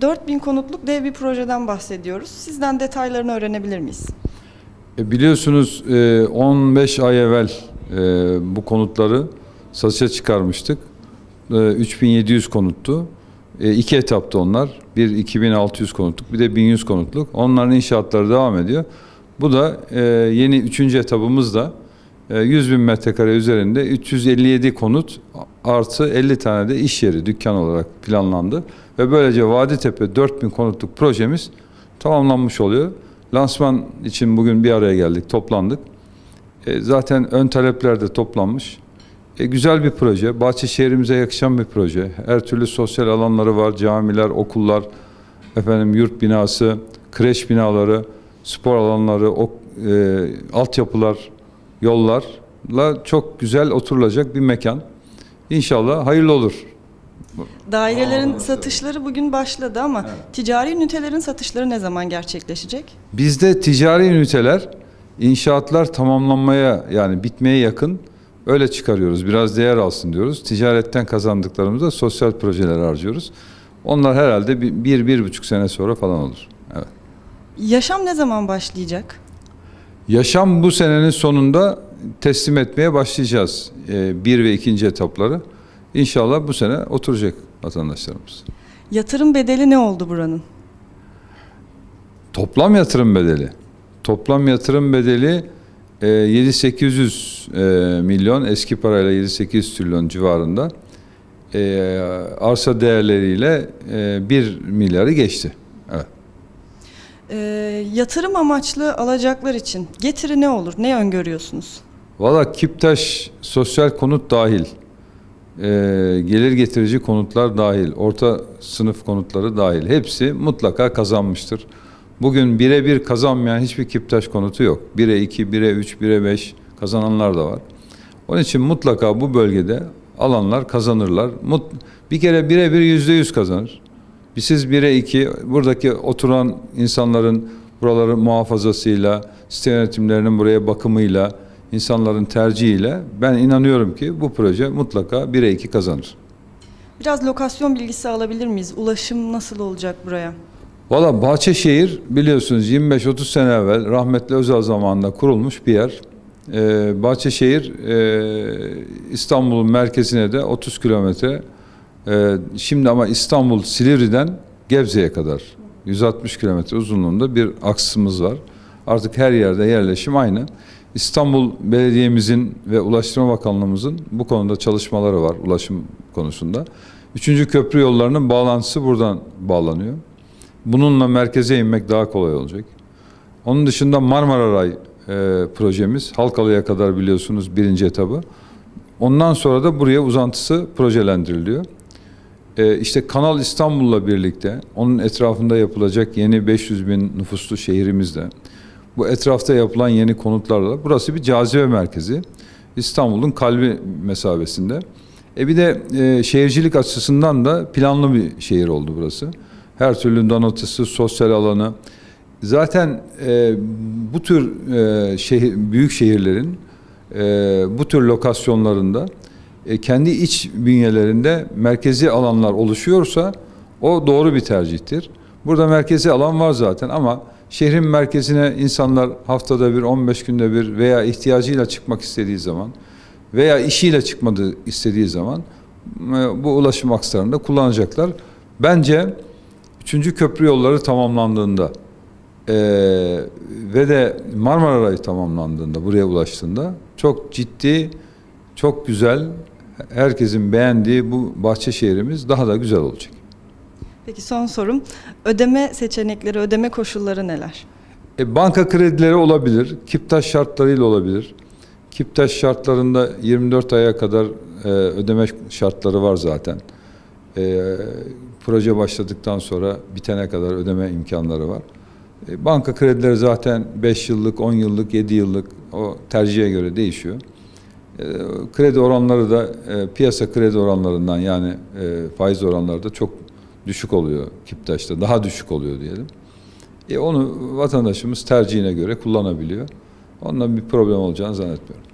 4000 konutluk dev bir projeden bahsediyoruz. Sizden detaylarını öğrenebilir miyiz? E, biliyorsunuz e, 15 ay evvel e, bu konutları satışa çıkarmıştık. E, 3700 konuttu. E, iki etapta onlar. Bir 2600 konutluk bir de 1100 konutluk. Onların inşaatları devam ediyor. Bu da e, yeni üçüncü etabımız da e, 100 bin metrekare üzerinde 357 konut artı 50 tane de iş yeri dükkan olarak planlandı. Ve böylece Vaditepe 4000 konutluk projemiz tamamlanmış oluyor. Lansman için bugün bir araya geldik, toplandık. E, zaten ön talepler de toplanmış. E, güzel bir proje, Bahçeşehir'imize yakışan bir proje. Her türlü sosyal alanları var, camiler, okullar, efendim yurt binası, kreş binaları, spor alanları, ok, e, altyapılar, yollarla çok güzel oturulacak bir mekan. İnşallah hayırlı olur. Dairelerin satışları bugün başladı ama ticari ünitelerin satışları ne zaman gerçekleşecek? Bizde ticari üniteler, inşaatlar tamamlanmaya yani bitmeye yakın öyle çıkarıyoruz. Biraz değer alsın diyoruz. Ticaretten kazandıklarımızda sosyal projeler harcıyoruz. Onlar herhalde bir, bir, bir buçuk sene sonra falan olur. Evet. Yaşam ne zaman başlayacak? Yaşam bu senenin sonunda teslim etmeye başlayacağız. Ee, bir ve ikinci etapları. İnşallah bu sene oturacak vatandaşlarımız. Yatırım bedeli ne oldu buranın? Toplam yatırım bedeli. Toplam yatırım bedeli e, 7-800 e, milyon eski parayla 7-800 trilyon civarında. E, arsa değerleriyle e, 1 milyarı geçti. Evet. Ee, yatırım amaçlı alacaklar için getiri ne olur? Ne öngörüyorsunuz? Valla Kiptaş sosyal konut dahil, e, gelir getirici konutlar dahil, orta sınıf konutları dahil hepsi mutlaka kazanmıştır. Bugün birebir kazanmayan hiçbir Kiptaş konutu yok. 1'e 2, 1'e 3, 1'e 5 kazananlar da var. Onun için mutlaka bu bölgede alanlar kazanırlar. Mut, bir kere birebir yüzde yüz kazanır. Bir Siz 1'e 2 buradaki oturan insanların buraları muhafazasıyla, site yönetimlerinin buraya bakımıyla, insanların tercihiyle ben inanıyorum ki bu proje mutlaka 1'e 2 kazanır. Biraz lokasyon bilgisi alabilir miyiz? Ulaşım nasıl olacak buraya? Valla Bahçeşehir biliyorsunuz 25-30 sene evvel rahmetli Özal zamanında kurulmuş bir yer. Ee, Bahçeşehir e, İstanbul'un merkezine de 30 kilometre. Ee, şimdi ama İstanbul Silivri'den Gebze'ye kadar 160 kilometre uzunluğunda bir aksımız var. Artık her yerde yerleşim aynı. İstanbul Belediye'mizin ve Ulaştırma Bakanlığımızın bu konuda çalışmaları var ulaşım konusunda. Üçüncü köprü yollarının bağlantısı buradan bağlanıyor. Bununla merkeze inmek daha kolay olacak. Onun dışında Marmara Ray e, projemiz Halkalı'ya kadar biliyorsunuz birinci etabı. Ondan sonra da buraya uzantısı projelendiriliyor. E, işte Kanal İstanbul'la birlikte onun etrafında yapılacak yeni 500 bin nüfuslu şehrimizde bu etrafta yapılan yeni konutlarla burası bir cazibe merkezi. İstanbul'un kalbi mesabesinde. E bir de e, şehircilik açısından da planlı bir şehir oldu burası. Her türlü donatısı, sosyal alanı. Zaten e, bu tür e, şehir, büyük şehirlerin e, bu tür lokasyonlarında e, kendi iç bünyelerinde merkezi alanlar oluşuyorsa o doğru bir tercihtir. Burada merkezi alan var zaten ama şehrin merkezine insanlar haftada bir, 15 günde bir veya ihtiyacıyla çıkmak istediği zaman veya işiyle çıkmadığı istediği zaman e, bu ulaşım akslarında kullanacaklar. Bence üçüncü köprü yolları tamamlandığında e, ve de Marmara Rayı tamamlandığında, buraya ulaştığında çok ciddi, çok güzel, herkesin beğendiği bu bahçe şehrimiz daha da güzel olacak. Peki son sorum. Ödeme seçenekleri, ödeme koşulları neler? E, banka kredileri olabilir, Kiptaş şartlarıyla olabilir. Kiptaş şartlarında 24 aya kadar e, ödeme şartları var zaten. E, proje başladıktan sonra bitene kadar ödeme imkanları var. E, banka kredileri zaten 5 yıllık, 10 yıllık, 7 yıllık o tercihe göre değişiyor. E, kredi oranları da e, piyasa kredi oranlarından yani e, faiz oranları da çok düşük oluyor Kiptaş'ta. Daha düşük oluyor diyelim. E onu vatandaşımız tercihine göre kullanabiliyor. Ondan bir problem olacağını zannetmiyorum.